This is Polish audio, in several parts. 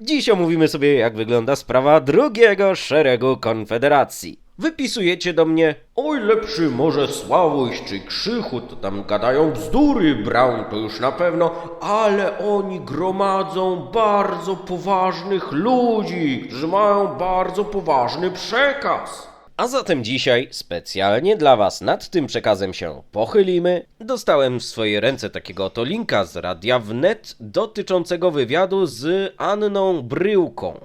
Dziś omówimy sobie, jak wygląda sprawa drugiego szeregu Konfederacji. Wypisujecie do mnie, oj lepszy może Sławuś czy Krzychu, to tam gadają bzdury, Brown to już na pewno, ale oni gromadzą bardzo poważnych ludzi, którzy mają bardzo poważny przekaz. A zatem dzisiaj specjalnie dla Was nad tym przekazem się pochylimy. Dostałem w swoje ręce takiego oto linka z Radia Wnet dotyczącego wywiadu z Anną Bryłką.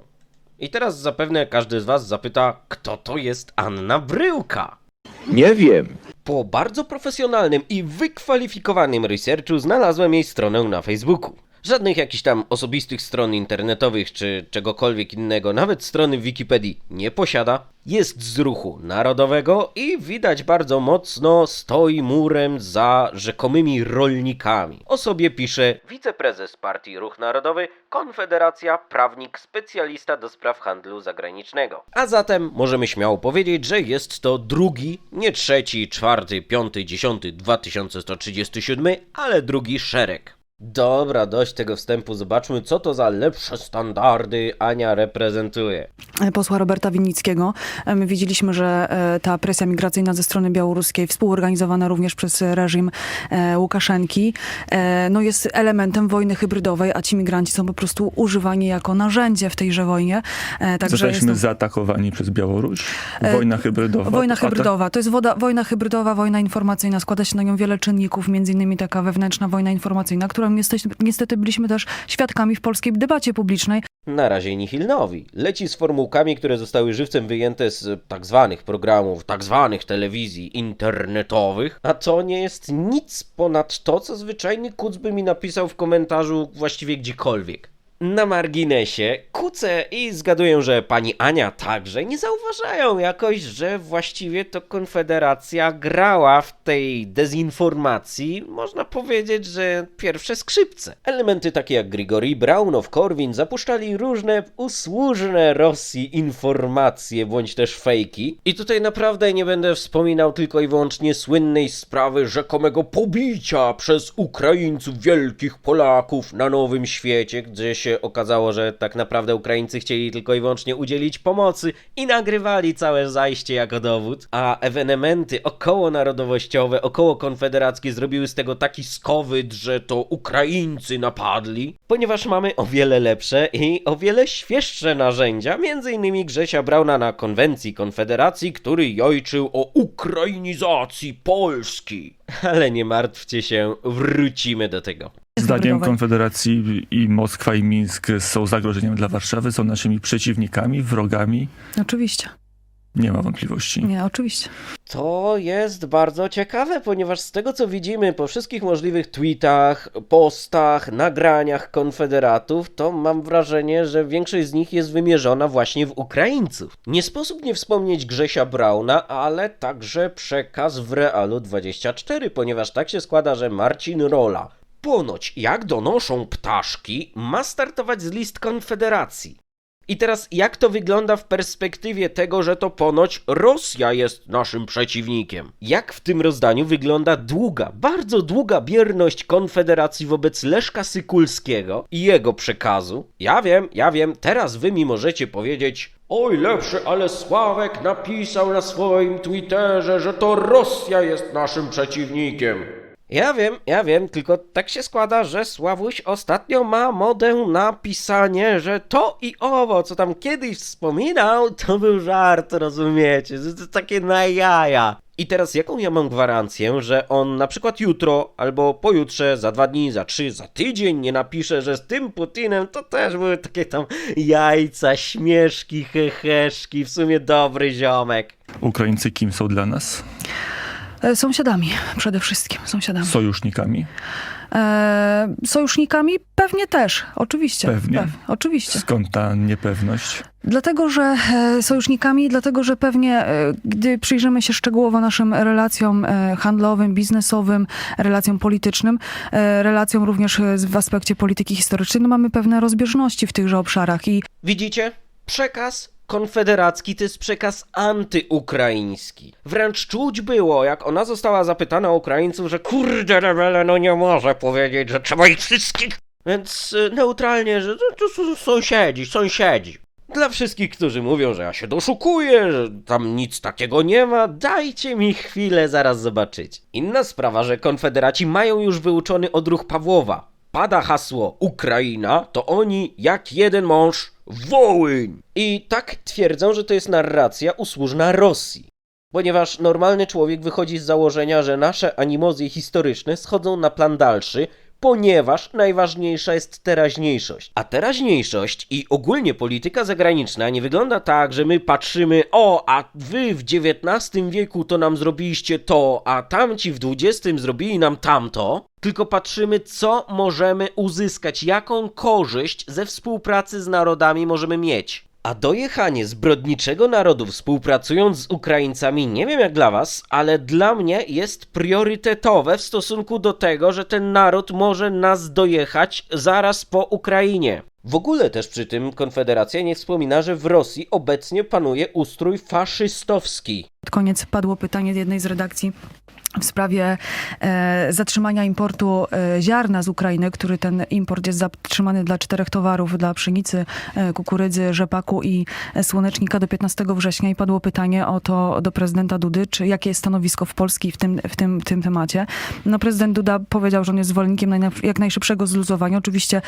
I teraz zapewne każdy z Was zapyta, kto to jest Anna Bryłka? Nie wiem. Po bardzo profesjonalnym i wykwalifikowanym researchu znalazłem jej stronę na Facebooku. Żadnych jakichś tam osobistych stron internetowych czy czegokolwiek innego, nawet strony w Wikipedii nie posiada. Jest z ruchu narodowego i widać bardzo mocno stoi murem za rzekomymi rolnikami. O sobie pisze wiceprezes partii Ruch Narodowy, Konfederacja, prawnik, specjalista do spraw handlu zagranicznego. A zatem możemy śmiało powiedzieć, że jest to drugi, nie trzeci, czwarty, piąty, dziesiąty, 2137, ale drugi szereg. Dobra, dość tego wstępu, zobaczmy co to za lepsze standardy Ania reprezentuje. posła Roberta Winnickiego. E, My widzieliśmy, że e, ta presja migracyjna ze strony białoruskiej, współorganizowana również przez reżim e, Łukaszenki, no jest elementem wojny hybrydowej, a ci migranci są po prostu używani jako narzędzie w tejże wojnie. Także Zostaliśmy to zaatakowani przez Białoruś. Wojna hybrydowa. wojna hybrydowa. To jest woda, wojna hybrydowa, wojna informacyjna. Składa się na nią wiele czynników, między innymi taka wewnętrzna wojna informacyjna, którą jesteś, niestety byliśmy też świadkami w polskiej debacie publicznej. Na razie nihilnowi. Leci z formułkami, które zostały żywcem wyjęte z tak zwanych programów, tak zwanych telewizji internetowych, a to nie jest nic ponad to, co zwyczajny kuc by mi napisał w komentarzu właściwie gdziekolwiek. Na marginesie kucę i zgaduję, że pani Ania także nie zauważają jakoś, że właściwie to Konfederacja grała w tej dezinformacji, można powiedzieć, że pierwsze skrzypce. Elementy takie jak Grigori Braunow, Korwin zapuszczali różne usłużne Rosji informacje bądź też fejki. I tutaj naprawdę nie będę wspominał tylko i wyłącznie słynnej sprawy rzekomego pobicia przez Ukraińców wielkich Polaków na Nowym Świecie, gdzie się okazało, że tak naprawdę Ukraińcy chcieli tylko i wyłącznie udzielić pomocy i nagrywali całe zajście jako dowód, a ewenementy okołonarodowościowe, okołokonfederackie zrobiły z tego taki skowyt, że to Ukraińcy napadli, ponieważ mamy o wiele lepsze i o wiele świeższe narzędzia, między innymi Grzesia Brauna na konwencji Konfederacji, który jojczył o ukrainizacji Polski. Ale nie martwcie się, wrócimy do tego. Zdaniem. Konfederacji i Moskwa i Mińsk są zagrożeniem dla Warszawy, są naszymi przeciwnikami, wrogami. Oczywiście. Nie ma wątpliwości. Nie, oczywiście. To jest bardzo ciekawe, ponieważ z tego co widzimy po wszystkich możliwych tweetach, postach, nagraniach konfederatów, to mam wrażenie, że większość z nich jest wymierzona właśnie w Ukraińców. Nie sposób nie wspomnieć Grzesia Brauna, ale także przekaz w Realu 24, ponieważ tak się składa, że Marcin Rola Ponoć, jak donoszą ptaszki, ma startować z list Konfederacji. I teraz, jak to wygląda w perspektywie tego, że to ponoć Rosja jest naszym przeciwnikiem? Jak w tym rozdaniu wygląda długa, bardzo długa bierność Konfederacji wobec Leszka Sykulskiego i jego przekazu? Ja wiem, ja wiem, teraz wy mi możecie powiedzieć. Oj, lepszy, ale Sławek napisał na swoim Twitterze, że to Rosja jest naszym przeciwnikiem. Ja wiem, ja wiem, tylko tak się składa, że Sławuś ostatnio ma modę na pisanie, że to i owo, co tam kiedyś wspominał, to był żart, rozumiecie? To, to takie na jaja. I teraz jaką ja mam gwarancję, że on na przykład jutro, albo pojutrze, za dwa dni, za trzy, za tydzień nie napisze, że z tym Putinem to też były takie tam jajca, śmieszki, heheszki, w sumie dobry ziomek. Ukraińcy kim są dla nas? E, Sąsiadami przede wszystkim, sąsiadami. Sojusznikami. E, sojusznikami pewnie też, oczywiście. Pewnie? oczywiście. Skąd ta niepewność? Dlatego, że e, sojusznikami, dlatego, że pewnie, e, gdy przyjrzymy się szczegółowo naszym relacjom handlowym, biznesowym, relacjom politycznym, relacjom również w aspekcie polityki historycznej, no mamy pewne rozbieżności w tychże obszarach i Widzicie? Przekaz konfederacki to jest przekaz antyukraiński. Wręcz czuć było, jak ona została zapytana o Ukraińców, że kurde rebele, no nie może powiedzieć, że trzeba ich wszystkich Więc y, neutralnie, że to, są sąsiedzi, sąsiedzi. Dla wszystkich, którzy mówią, że ja się doszukuję, że tam nic takiego nie ma, dajcie mi chwilę, zaraz zobaczyć. Inna sprawa, że konfederaci mają już wyuczony odruch Pawłowa. Pada hasło Ukraina, to oni jak jeden mąż Wołyń. I tak twierdzą, że to jest narracja usłużna Rosji. Ponieważ normalny człowiek wychodzi z założenia, że nasze animozje historyczne schodzą na plan dalszy, ponieważ najważniejsza jest teraźniejszość. A teraźniejszość i ogólnie polityka zagraniczna nie wygląda tak, że my patrzymy, o, a wy w XIX wieku to nam zrobiliście to, a tamci w XX zrobili nam tamto. Tylko patrzymy, co możemy uzyskać, jaką korzyść ze współpracy z narodami możemy mieć. A dojechanie zbrodniczego narodu współpracując z Ukraińcami, nie wiem jak dla was, ale dla mnie jest priorytetowe w stosunku do tego, że ten naród może nas dojechać zaraz po Ukrainie. W ogóle też przy tym Konfederacja nie wspomina, że w Rosji obecnie panuje ustrój faszystowski. Pod koniec padło pytanie z jednej z redakcji w sprawie e, zatrzymania importu e, ziarna z Ukrainy, który ten import jest zatrzymany dla czterech towarów, dla pszenicy, e, kukurydzy, rzepaku i e, słonecznika do 15 września i padło pytanie o to do prezydenta Dudy, czy jakie jest stanowisko w Polski w tym, w tym, w tym temacie. No prezydent Duda powiedział, że on jest zwolennikiem najna- jak najszybszego zluzowania, oczywiście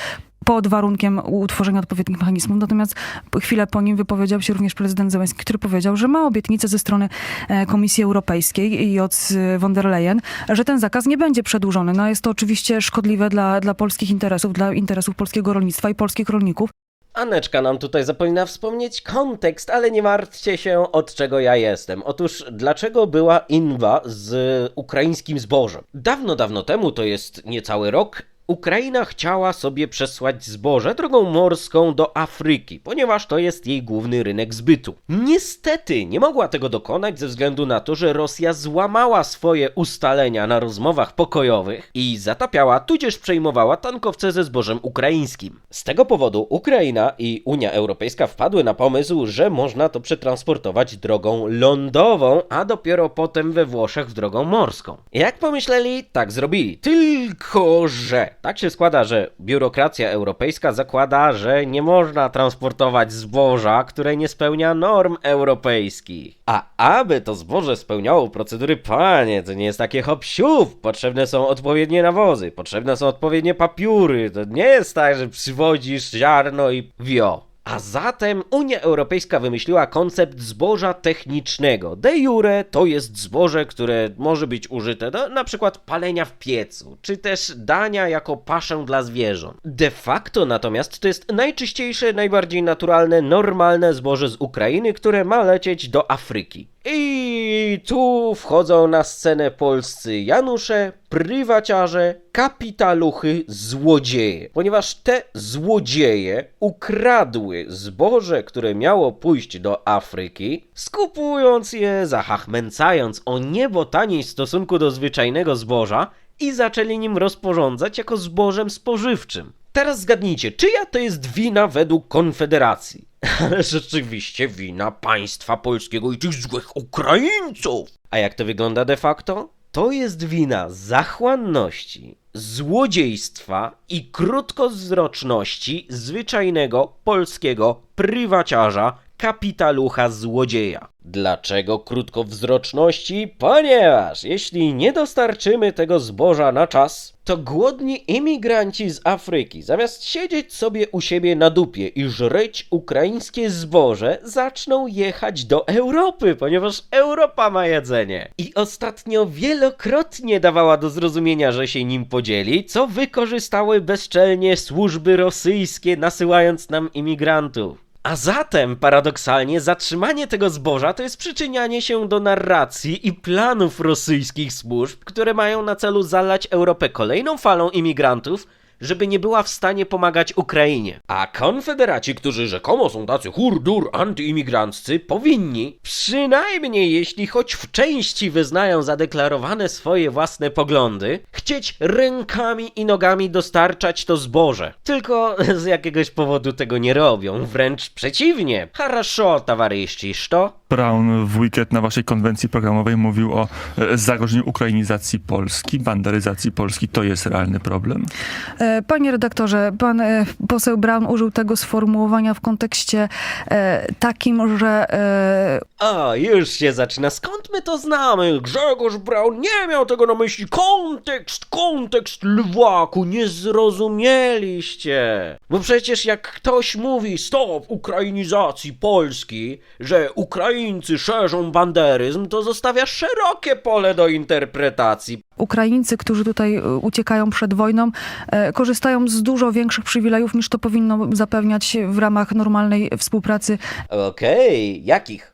pod warunkiem utworzenia odpowiednich mechanizmów. Natomiast chwilę po nim wypowiedział się również prezydent Zełenski, który powiedział, że ma obietnicę ze strony e, Komisji Europejskiej i od e, der Leyen, że ten zakaz nie będzie przedłużony. No jest to oczywiście szkodliwe dla, dla polskich interesów, dla interesów polskiego rolnictwa i polskich rolników. Aneczka nam tutaj zapomina wspomnieć kontekst, ale nie martwcie się od czego ja jestem. Otóż dlaczego była inwa z ukraińskim zbożem? Dawno, dawno temu, to jest niecały rok, Ukraina chciała sobie przesłać zboże drogą morską do Afryki, ponieważ to jest jej główny rynek zbytu. Niestety nie mogła tego dokonać ze względu na to, że Rosja złamała swoje ustalenia na rozmowach pokojowych i zatapiała, tudzież przejmowała tankowce ze zbożem ukraińskim. Z tego powodu Ukraina i Unia Europejska wpadły na pomysł, że można to przetransportować drogą lądową, a dopiero potem we Włoszech drogą morską. Jak pomyśleli, tak zrobili. Tylko, że tak się składa, że biurokracja europejska zakłada, że nie można transportować zboża, które nie spełnia norm europejskich. A aby to zboże spełniało procedury, panie, to nie jest takie hop siów. Potrzebne są odpowiednie nawozy, potrzebne są odpowiednie papiury. To nie jest tak, że przywodzisz ziarno i wio. A zatem Unia Europejska wymyśliła koncept zboża technicznego. De jure to jest zboże, które może być użyte do na przykład palenia w piecu, czy też dania jako paszę dla zwierząt. De facto natomiast to jest najczyściejsze, najbardziej naturalne, normalne zboże z Ukrainy, które ma lecieć do Afryki. I tu wchodzą na scenę polscy Janusze, prywaciarze, kapitaluchy, złodzieje. Ponieważ te złodzieje ukradły zboże, które miało pójść do Afryki, skupując je, zahachmęcając o niebo taniej w stosunku do zwyczajnego zboża i zaczęli nim rozporządzać jako zbożem spożywczym. Teraz zgadnijcie, czyja to jest wina według Konfederacji? Ale rzeczywiście wina państwa polskiego i tych złych Ukraińców. A jak to wygląda de facto? To jest wina zachłanności, złodziejstwa i krótkowzroczności zwyczajnego polskiego prywaciarza, kapitalucha złodzieja. Dlaczego krótkowzroczności? Ponieważ jeśli nie dostarczymy tego zboża na czas, to głodni imigranci z Afryki, zamiast siedzieć sobie u siebie na dupie i żreć ukraińskie zboże, zaczną jechać do Europy, ponieważ Europa ma jedzenie. I ostatnio wielokrotnie dawała do zrozumienia, że się nim podzieli, co wykorzystały bezczelnie służby rosyjskie, nasyłając nam imigrantów. A zatem, paradoksalnie, zatrzymanie tego zboża to jest przyczynianie się do narracji i planów rosyjskich służb, które mają na celu zalać Europę kolejną falą imigrantów, żeby nie była w stanie pomagać Ukrainie. A konfederaci, którzy rzekomo są tacy hurdur antyimigranccy, powinni, przynajmniej jeśli choć w części wyznają zadeklarowane swoje własne poglądy, chcieć rękami i nogami dostarczać to zboże. Tylko z jakiegoś powodu tego nie robią, wręcz przeciwnie. Хорошо, товарищи, что? Brown w weekend na waszej konwencji programowej mówił o e, zagrożeniu ukrainizacji Polski, bandaryzacji Polski. To jest realny problem. E, Panie redaktorze, pan e, poseł Brown użył tego sformułowania w kontekście takim, że A, już się zaczyna. Skąd my to znamy? Grzegorz Braun nie miał tego na myśli. Kontekst, kontekst, lwaku, nie zrozumieliście. Bo przecież jak ktoś mówi stop ukrainizacji Polski, że Ukraińcy szerzą banderyzm, to zostawia szerokie pole do interpretacji. Ukraińcy, którzy tutaj e, uciekają przed wojną, e, korzystają z dużo większych przywilejów niż to powinno zapewniać w ramach normalnej współpracy Okej, jakich?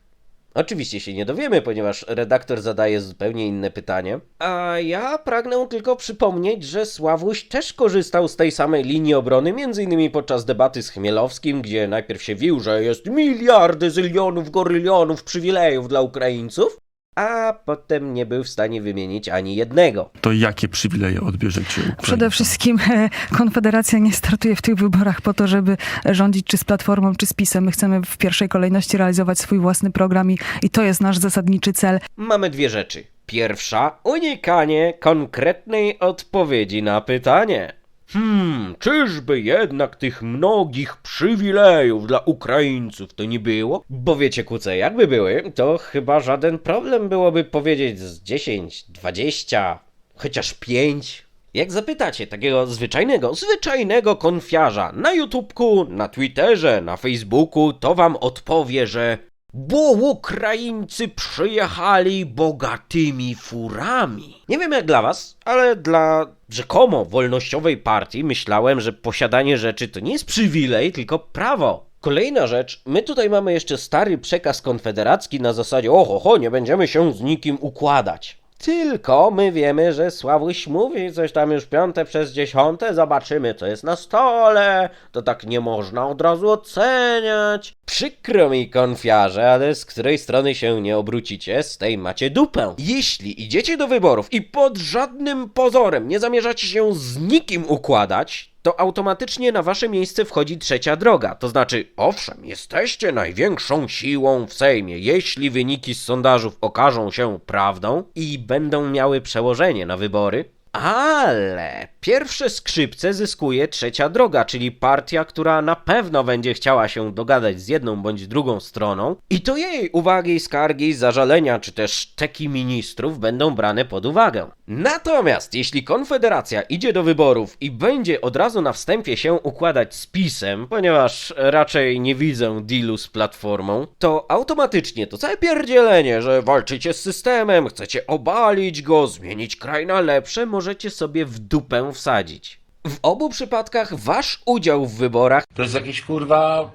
Oczywiście się nie dowiemy, ponieważ redaktor zadaje zupełnie inne pytanie. A ja pragnę tylko przypomnieć, że Sławuś też korzystał z tej samej linii obrony, m.in. podczas debaty z Chmielowskim, gdzie najpierw się wił, że jest miliardy, zylionów, gorylionów przywilejów dla Ukraińców, a potem nie był w stanie wymienić ani jednego. To jakie przywileje odbierzecie Ukraińcom? Przede wszystkim e, Konfederacja nie startuje w tych wyborach po to, żeby rządzić czy z Platformą, czy z PiSem. My chcemy w pierwszej kolejności realizować swój własny program i, i to jest nasz zasadniczy cel. Mamy dwie rzeczy. Pierwsza, unikanie konkretnej odpowiedzi na pytanie. Hmm, czyżby jednak tych mnogich przywilejów dla Ukraińców to nie było? Bo wiecie, kuce, jakby były, to chyba żaden problem byłoby powiedzieć z 10, 20, chociaż 5. Jak zapytacie takiego zwyczajnego, zwyczajnego konfiarza na YouTubku, na Twitterze, na Facebooku, to wam odpowie, że bo Ukraińcy przyjechali bogatymi furami. Nie wiem jak dla was, ale dla rzekomo wolnościowej partii myślałem, że posiadanie rzeczy to nie jest przywilej, tylko prawo. Kolejna rzecz, my tutaj mamy jeszcze stary przekaz konfederacki na zasadzie oho, ho, nie będziemy się z nikim układać. Tylko my wiemy, że Sławuś mówi coś tam już piąte przez dziesiąte, zobaczymy co jest na stole, to tak nie można od razu oceniać. Przykro mi konfiarze, ale z której strony się nie obrócicie, z tej macie dupę. Jeśli idziecie do wyborów i pod żadnym pozorem nie zamierzacie się z nikim układać, to automatycznie na wasze miejsce wchodzi trzecia droga. To znaczy, owszem, jesteście największą siłą w Sejmie, jeśli wyniki z sondażów okażą się prawdą i będą miały przełożenie na wybory. Ale pierwsze skrzypce zyskuje trzecia droga, czyli partia, która na pewno będzie chciała się dogadać z jedną bądź drugą stroną, i to jej uwagi, skargi, zażalenia czy też teki ministrów będą brane pod uwagę. Natomiast jeśli Konfederacja idzie do wyborów i będzie od razu na wstępie się układać z PiSem, ponieważ raczej nie widzę dealu z Platformą, to automatycznie to całe pierdzielenie, że walczycie z systemem, chcecie obalić go, zmienić kraj na lepsze, możecie sobie w dupę wsadzić. W obu przypadkach wasz udział w wyborach To jest jakieś kurwa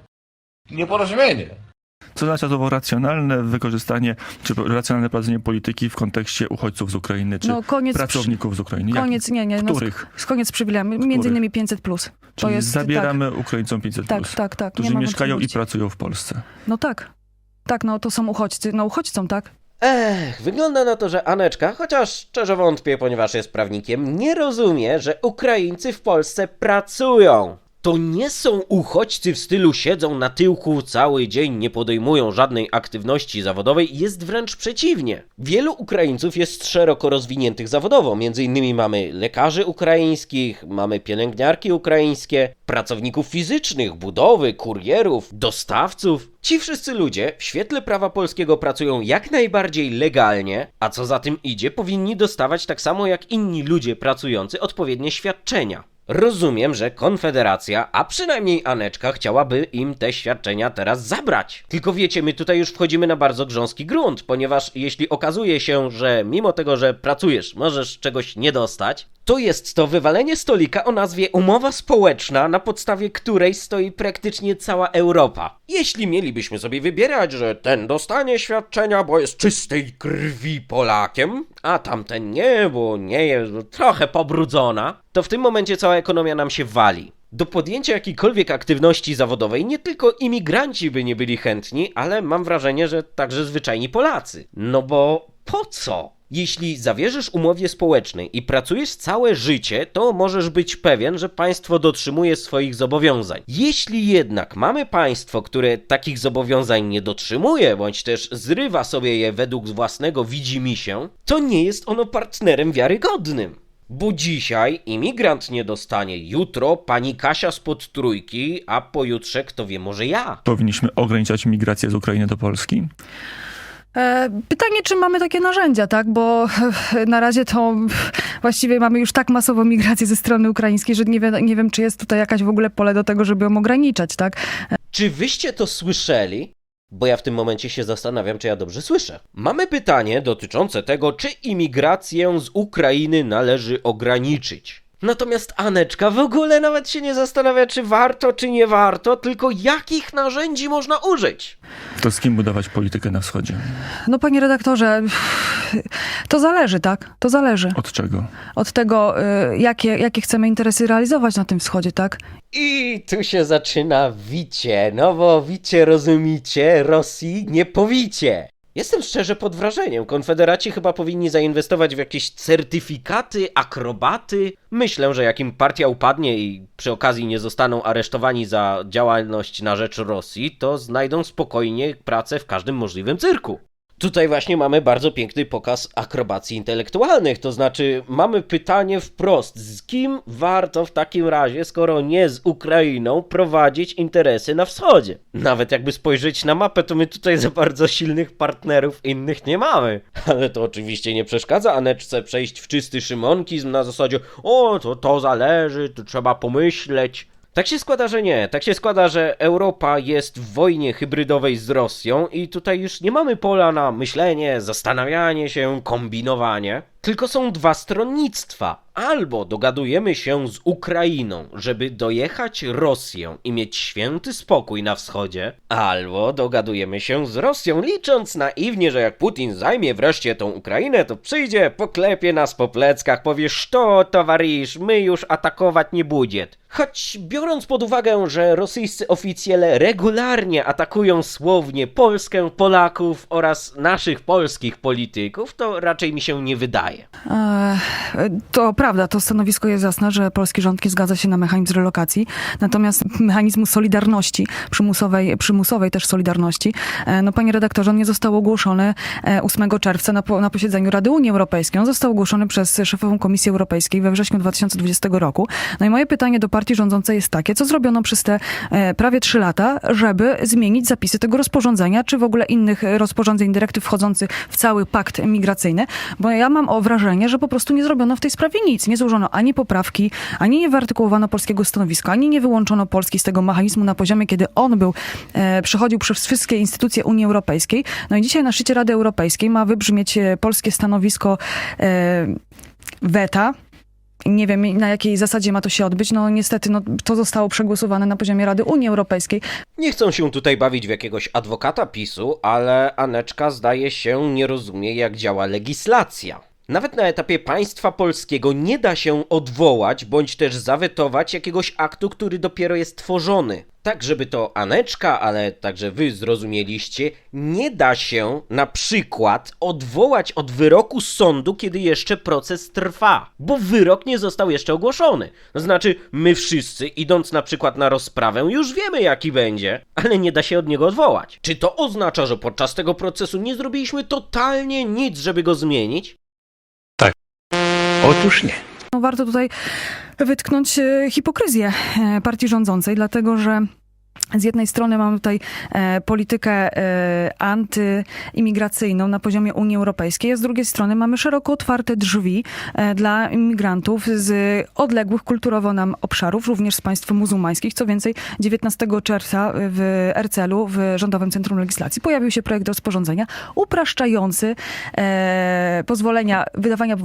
nieporozumienie. Co oznacza to racjonalne wykorzystanie, czy racjonalne prowadzenie polityki w kontekście uchodźców z Ukrainy, czy No, koniec pracowników z Ukrainy? Jak- Koniec, nie, nie. No, Których? z, koniec przywilejami, między innymi 500+. Plus. To Czyli jest, zabieramy Ukraińcom 500+, Tak, tak, tak. którzy nie ma mieszkają i pracują w Polsce. No tak. Tak, no to są uchodźcy. No uchodźcom, tak? Ech, wygląda na to, że Aneczka, chociaż szczerze wątpię, ponieważ jest prawnikiem, nie rozumie, że Ukraińcy w Polsce pracują. To nie są uchodźcy w stylu siedzą na tyłku cały dzień, nie podejmują żadnej aktywności zawodowej, jest wręcz przeciwnie. Wielu Ukraińców jest szeroko rozwiniętych zawodowo, między innymi mamy lekarzy ukraińskich, mamy pielęgniarki ukraińskie, pracowników fizycznych, budowy, kurierów, dostawców. Ci wszyscy ludzie w świetle prawa polskiego pracują jak najbardziej legalnie, a co za tym idzie, powinni dostawać tak samo jak inni ludzie pracujący odpowiednie świadczenia. Rozumiem, że Konfederacja, a przynajmniej Aneczka, chciałaby im te świadczenia teraz zabrać. Tylko wiecie, my tutaj już wchodzimy na bardzo grząski grunt, ponieważ jeśli okazuje się, że mimo tego, że pracujesz, możesz czegoś nie dostać, to jest to wywalenie stolika o nazwie umowa społeczna, na podstawie której stoi praktycznie cała Europa. Jeśli mielibyśmy sobie wybierać, że ten dostanie świadczenia, bo jest czystej krwi Polakiem, a tamten nie, bo nie jest trochę pobrudzona, to w tym momencie cała ekonomia nam się wali. Do podjęcia jakiejkolwiek aktywności zawodowej nie tylko imigranci by nie byli chętni, ale mam wrażenie, że także zwyczajni Polacy. No bo Po co? Jeśli zawierzysz umowie społecznej i pracujesz całe życie, to możesz być pewien, że państwo dotrzymuje swoich zobowiązań. Jeśli jednak mamy państwo, które takich zobowiązań nie dotrzymuje, bądź też zrywa sobie je według własnego widzimisię, to nie jest ono partnerem wiarygodnym. Bo dzisiaj imigrant nie dostanie, jutro pani Kasia spod trójki, a pojutrze kto wie, może ja. Powinniśmy ograniczać migrację z Ukrainy do Polski? E, Pytanie, czy mamy takie narzędzia, tak? Bo na razie to właściwie mamy już tak masową migrację ze strony ukraińskiej, że nie, wie, nie wiem, czy jest tutaj jakaś w ogóle pole do tego, żeby ją ograniczać, tak? Czy wyście to słyszeli? Bo ja w tym momencie się zastanawiam, czy ja dobrze słyszę. Mamy pytanie dotyczące tego, czy imigrację z Ukrainy należy ograniczyć. Natomiast Aneczka w ogóle nawet się nie zastanawia, czy warto, czy nie warto, tylko jakich narzędzi można użyć. To z kim budować politykę na wschodzie? No panie redaktorze, to zależy, tak? To zależy Od czego? od tego, y, jakie, jakie chcemy interesy realizować na tym wschodzie, tak? I tu się zaczyna wicie, no bo wicie rozumicie, Rosji nie powicie. Jestem szczerze pod wrażeniem. Konfederaci chyba powinni zainwestować w jakieś certyfikaty, akrobaty. Myślę, że jak im partia upadnie i przy okazji nie zostaną aresztowani za działalność na rzecz Rosji, to znajdą spokojnie pracę w każdym możliwym cyrku. Tutaj właśnie mamy bardzo piękny pokaz akrobacji intelektualnych, to znaczy mamy pytanie wprost, z kim warto w takim razie, skoro nie z Ukrainą, prowadzić interesy na wschodzie? Nawet jakby spojrzeć na mapę, to my tutaj za bardzo silnych partnerów innych nie mamy. Ale to oczywiście nie przeszkadza Aneczce przejść w czysty szymonkizm na zasadzie o, to to zależy, to trzeba pomyśleć. Tak się składa, że nie. Tak się składa, że Europa jest w wojnie hybrydowej z Rosją i tutaj już nie mamy pola na myślenie, zastanawianie się, kombinowanie. Tylko są dwa stronnictwa. Albo dogadujemy się z Ukrainą, żeby dojechać Rosję i mieć święty spokój na wschodzie, albo dogadujemy się z Rosją, licząc naiwnie, że jak Putin zajmie wreszcie tą Ukrainę, to przyjdzie, poklepie nas po pleckach, powie, to towarzysz, my już atakować nie będzie. Choć biorąc pod uwagę, że rosyjscy oficjele regularnie atakują słownie Polskę, Polaków oraz naszych polskich polityków, to raczej mi się nie wydaje. E, To prawda, to stanowisko jest jasne, że polski rząd nie zgadza się na mechanizm relokacji, natomiast mechanizmu solidarności, przymusowej, przymusowej też solidarności, e, no panie redaktorze, on nie został ogłoszony e, 8 czerwca na, na posiedzeniu Rady Unii Europejskiej. On został ogłoszony przez szefową Komisji Europejskiej we wrześniu 2020 roku. No i moje pytanie do partii rządzącej jest takie, co zrobiono przez te e, prawie 3 lata, żeby zmienić zapisy tego rozporządzenia, czy w ogóle innych e, rozporządzeń, dyrektyw wchodzących w cały pakt migracyjny, bo ja mam wrażenie, że po prostu nie zrobiono w tej sprawie nic. Nie złożono ani poprawki, ani nie wyartykułowano polskiego stanowiska, ani nie wyłączono Polski z tego mechanizmu na poziomie, kiedy on był, e, przechodził przez wszystkie instytucje Unii Europejskiej. No i dzisiaj na szczycie Rady Europejskiej ma wybrzmieć e, polskie stanowisko e, weta. Nie wiem, na jakiej zasadzie ma to się odbyć. No niestety, no, to zostało przegłosowane na poziomie Rady Unii Europejskiej. Nie chcą się tutaj bawić w jakiegoś adwokata PiSu, ale Aneczka zdaje się nie rozumie, jak działa legislacja. Nawet na etapie państwa polskiego nie da się odwołać bądź też zawetować jakiegoś aktu, który dopiero jest tworzony. Tak, żeby to Aneczka, ale także wy zrozumieliście, nie da się na przykład odwołać od wyroku sądu, kiedy jeszcze proces trwa, bo wyrok nie został jeszcze ogłoszony. To znaczy, my wszyscy, idąc na przykład na rozprawę, już wiemy jaki będzie, ale nie da się od niego odwołać. Czy to oznacza, że podczas tego procesu nie zrobiliśmy totalnie nic, żeby go zmienić? Otóż nie. No, warto tutaj wytknąć e, hipokryzję e, partii rządzącej, dlatego że z jednej strony mamy tutaj e, politykę e, antyimigracyjną na poziomie Unii Europejskiej, a z drugiej strony mamy szeroko otwarte drzwi e, dla imigrantów z odległych kulturowo nam obszarów, również z państw muzułmańskich. Co więcej, 19 czerwca w RCL-u, w Rządowym Centrum Legislacji, pojawił się projekt rozporządzenia upraszczający e, pozwolenia wydawania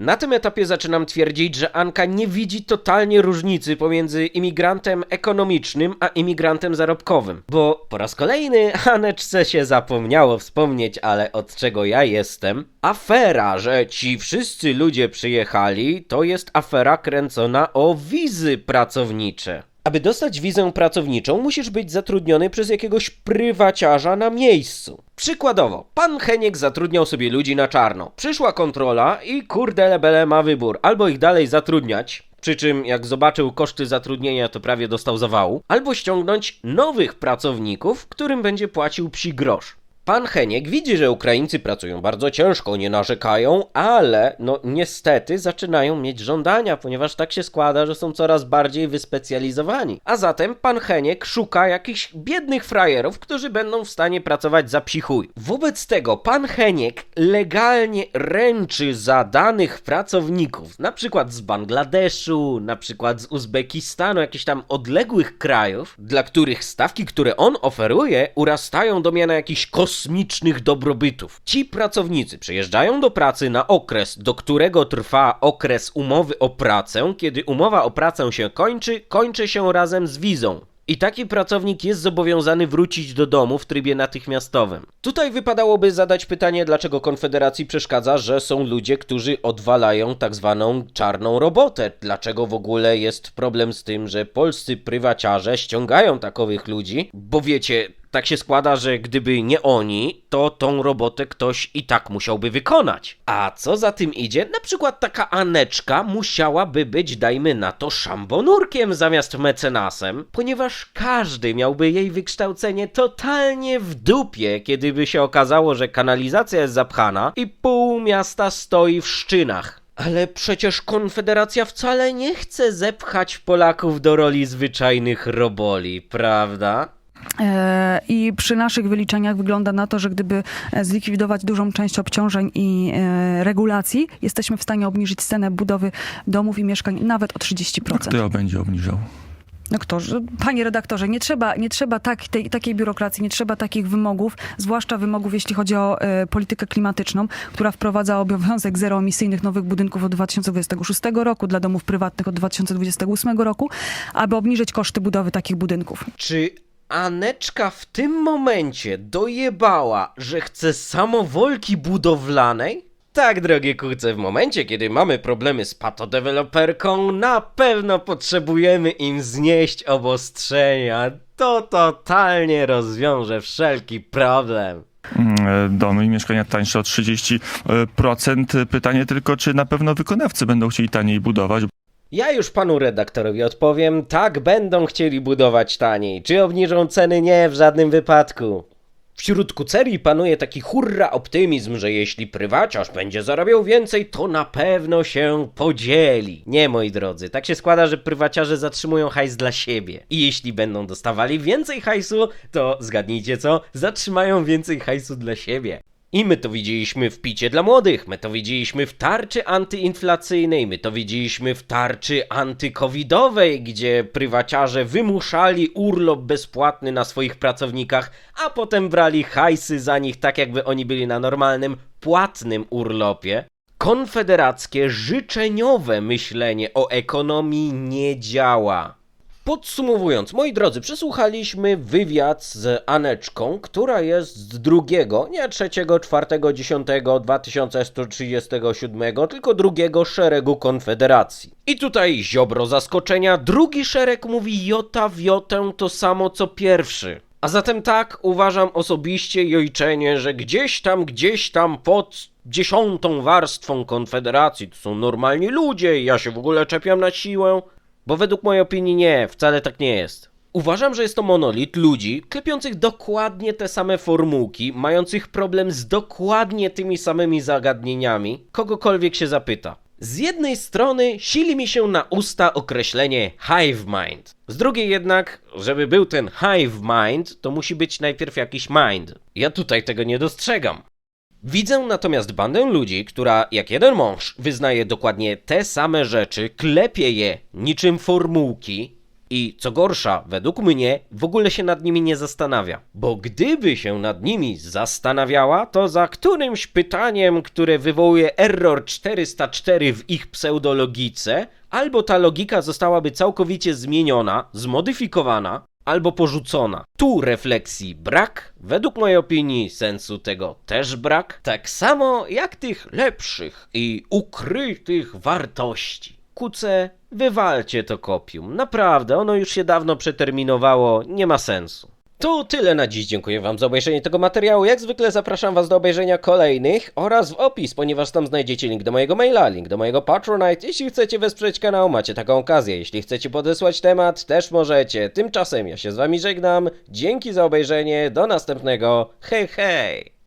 Na tym etapie zaczynam twierdzić, że Anka nie widzi totalnie różnicy pomiędzy imigrantem ekonomicznym a imigrantem zarobkowym. Bo po raz kolejny Aneczce się zapomniało wspomnieć, ale od czego ja jestem. Afera, że ci wszyscy ludzie przyjechali, to jest afera kręcona o wizy pracownicze. Aby dostać wizę pracowniczą, musisz być zatrudniony przez jakiegoś prywaciarza na miejscu. Przykładowo, pan Heniek zatrudniał sobie ludzi na czarno. Przyszła kontrola i kurde lebele ma wybór. Albo ich dalej zatrudniać, przy czym jak zobaczył koszty zatrudnienia, to prawie dostał zawału, albo ściągnąć nowych pracowników, którym będzie płacił psi grosz. Pan Heniek widzi, że Ukraińcy pracują bardzo ciężko, nie narzekają, ale no niestety zaczynają mieć żądania, ponieważ tak się składa, że są coraz bardziej wyspecjalizowani. A zatem pan Heniek szuka jakichś biednych frajerów, którzy będą w stanie pracować za psi chuj. Wobec tego pan Heniek legalnie ręczy za danych pracowników, na przykład z Bangladeszu, na przykład z Uzbekistanu, jakichś tam odległych krajów, dla których stawki, które on oferuje, urastają do miana jakichś kosmicznych dobrobytów. Ci pracownicy przyjeżdżają do pracy na okres, do którego trwa okres umowy o pracę. Kiedy umowa o pracę się kończy, kończy się razem z wizą. I taki pracownik jest zobowiązany wrócić do domu w trybie natychmiastowym. Tutaj wypadałoby zadać pytanie, dlaczego Konfederacji przeszkadza, że są ludzie, którzy odwalają tak zwaną czarną robotę. Dlaczego w ogóle jest problem z tym, że polscy prywaciarze ściągają takowych ludzi? Bo wiecie, tak się składa, że gdyby nie oni, to tą robotę ktoś i tak musiałby wykonać. A co za tym idzie, na przykład taka Aneczka musiałaby być, dajmy na to, szambonurkiem zamiast mecenasem, ponieważ każdy miałby jej wykształcenie totalnie w dupie, kiedy by się okazało, że kanalizacja jest zapchana i pół miasta stoi w szczynach. Ale przecież Konfederacja wcale nie chce zepchać Polaków do roli zwyczajnych roboli, prawda? E, I przy naszych wyliczeniach wygląda na to, że gdyby e, zlikwidować dużą część obciążeń i e, regulacji, jesteśmy w stanie obniżyć cenę budowy domów i mieszkań nawet o 30%. Kto ją będzie obniżał? No kto? Panie redaktorze, nie trzeba, nie trzeba tak, tej, takiej biurokracji, nie trzeba takich wymogów, zwłaszcza wymogów, jeśli chodzi o e, politykę klimatyczną, która wprowadza obowiązek zeroemisyjnych nowych budynków od 2026 roku dla domów prywatnych od 2028 roku, aby obniżyć koszty budowy takich budynków. Czy Aneczka w tym momencie dojebała, że chce samowolki budowlanej? Tak, drogie kuce, w momencie, kiedy mamy problemy z patodeweloperką, na pewno potrzebujemy im znieść obostrzenia. To totalnie rozwiąże wszelki problem. Mm, e, Domy i mieszkania tańsze o 30%. Pytanie tylko, czy na pewno wykonawcy będą chcieli taniej budować? Ja już panu redaktorowi odpowiem, tak będą chcieli budować taniej. Czy obniżą ceny? Nie, w żadnym wypadku. Wśród kucerii panuje taki hurra optymizm, że jeśli prywaciarz będzie zarabiał więcej, to na pewno się podzieli. Nie, moi drodzy, tak się składa, że prywaciarze zatrzymują hajs dla siebie. I jeśli będą dostawali więcej hajsu, to zgadnijcie co? Zatrzymają więcej hajsu dla siebie. I my to widzieliśmy w picie dla młodych, my to widzieliśmy w tarczy antyinflacyjnej, my to widzieliśmy w tarczy antykowidowej, gdzie prywaciarze wymuszali urlop bezpłatny na swoich pracownikach, a potem brali hajsy za nich tak jakby oni byli na normalnym, płatnym urlopie. Konfederackie, życzeniowe myślenie o ekonomii nie działa. Podsumowując, moi drodzy, przesłuchaliśmy wywiad z Aneczką, która jest z drugiego, nie trzeciego, czwartego, dziesiątego, 2137, tylko drugiego szeregu Konfederacji. I tutaj ziobro zaskoczenia, drugi szereg mówi jota w jotę to samo co pierwszy. A zatem tak, uważam osobiście i ojczenie, że gdzieś tam, gdzieś tam pod dziesiątą warstwą Konfederacji to są normalni ludzie ja się w ogóle czepiam na siłę, bo według mojej opinii nie, wcale tak nie jest. Uważam, że jest to monolit ludzi, klepiących dokładnie te same formułki, mających problem z dokładnie tymi samymi zagadnieniami, kogokolwiek się zapyta. Z jednej strony sili mi się na usta określenie hive mind. Z drugiej jednak, żeby był ten hive mind, to musi być najpierw jakiś mind. Ja tutaj tego nie dostrzegam. Widzę natomiast bandę ludzi, która jak jeden mąż wyznaje dokładnie te same rzeczy, klepie je niczym formułki i co gorsza, według mnie, w ogóle się nad nimi nie zastanawia. Bo gdyby się nad nimi zastanawiała, to za którymś pytaniem, które wywołuje error 404 w ich pseudologice, albo ta logika zostałaby całkowicie zmieniona, zmodyfikowana, albo porzucona. Tu refleksji brak, według mojej opinii sensu tego też brak, tak samo jak tych lepszych i ukrytych wartości. kuce, wywalcie to kopium. Naprawdę, ono już się dawno przeterminowało, nie ma sensu. To tyle na dziś. Dziękuję Wam za obejrzenie tego materiału. Jak zwykle zapraszam Was do obejrzenia kolejnych oraz w opis, ponieważ tam znajdziecie link do mojego maila, link do mojego Patronite. Jeśli chcecie wesprzeć kanał, macie taką okazję. Jeśli chcecie podesłać temat, też możecie. Tymczasem ja się z Wami żegnam. Dzięki za obejrzenie. Do następnego. Hej, hej!